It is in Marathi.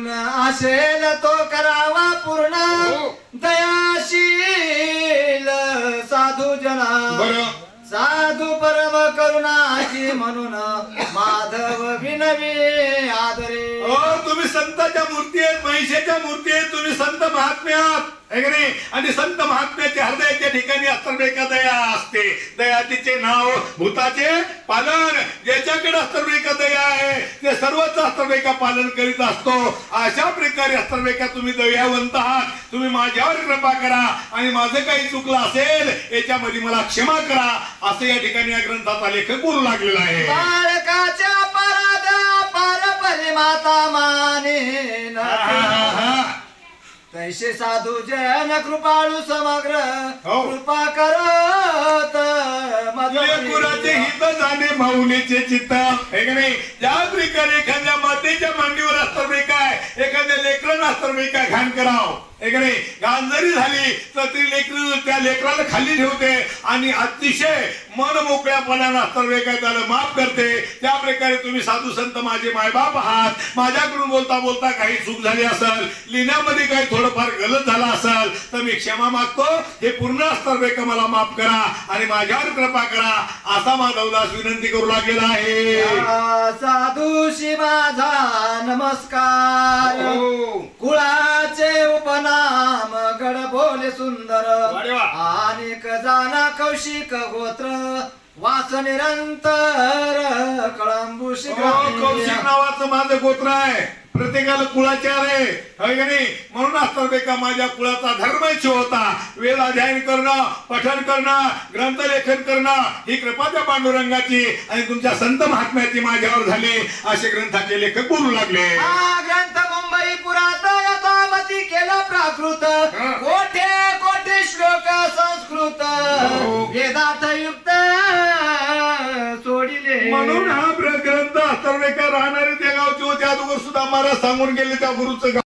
गुण असेल तो करावा पूर्ण. हो. दयाशील साधू जना. साधू परम करुणाची म्हणून माधव विनवी आदरे. हो तुम्ही संतांच्या मूर्ती आहेत महिषेच्या मूर्ती आहेत महात्म्यात. संत नाही? आणि संत महात्म्याच्या हृदयाच्या ठिकाणी असर्वेका दया असते. दया तिचे नाव भूताचे पालन. ज्याच्याकडे असर्वेका दया आहे ते सर्वच असर्वेका पालन करीत असतो. अशा प्रकारे असर्वेका तुम्ही दयावंत आहात. तुम्ही माझ्यावर कृपा करा. आणि माझं काही चुकलं असेल याच्यामध्ये मला क्षमा करा. असं या ठिकाणी या ग्रंथाचा लेखक बोलू लागलेला आहे. बाळकाच्या मा तैसे साधू जन कृपाळू समग्र हो. कृपा करत लेकराचे हित जाणे माऊलीचे चित्त. हे की नाही? ज्या प्रकारे एखाद्या मातेच्या मांडीवर असतं काय? एखाद्या ना तर मी काय घाण कराव? एकडे घाण जरी झाली तर ती लेकर त्या लेकराला खाली ठेवते आणि अतिशय मन मोकळ्यापणानं असतं काय त्याला माफ करते. त्या प्रकारे तुम्ही साधू संत माझे मायबाप आहात. माझ्याकडून बोलता बोलता काही चूक झाली असेल लिहिण्यामध्ये काही थोडंफार गलत झाला असेल तर मी क्षमा मागतो. हे पूर्ण अस्तर वेग मला माफ करा आणि माझ्यावर कृपा करा असा माधवदास विनंती करू लागलेला आहे. नमस्कार हो. कुळाचे उपनाम गड भोले सुंदर. अनेक जाना कौशिक गोत्र वास निरंतर कळंबुशी हो, कौशिक नावाचं माझं गोत्र आहे. प्रत्येकाला कुळाचार आहे. होय का नाही? म्हणून असतं का माझ्या कुळाचा धर्मच होता वेद अध्ययन करणं पठण करणं ग्रंथलेखन करणं ही कृपा त्या पांडुरंगाची आणि तुमच्या संत महात्म्याची माझ्यावर झाली. असे ग्रंथाचे लेखक बोलू लागले. हा ग्रंथ मुंबई पुरात यथामती केलं प्राकृत. म्हणून हा ग्रंथ अथर्वेकर राहणारे त्या गावचे होते? अगोदर सुद्धा मला सांगून गेले त्या गुरुचं गाव.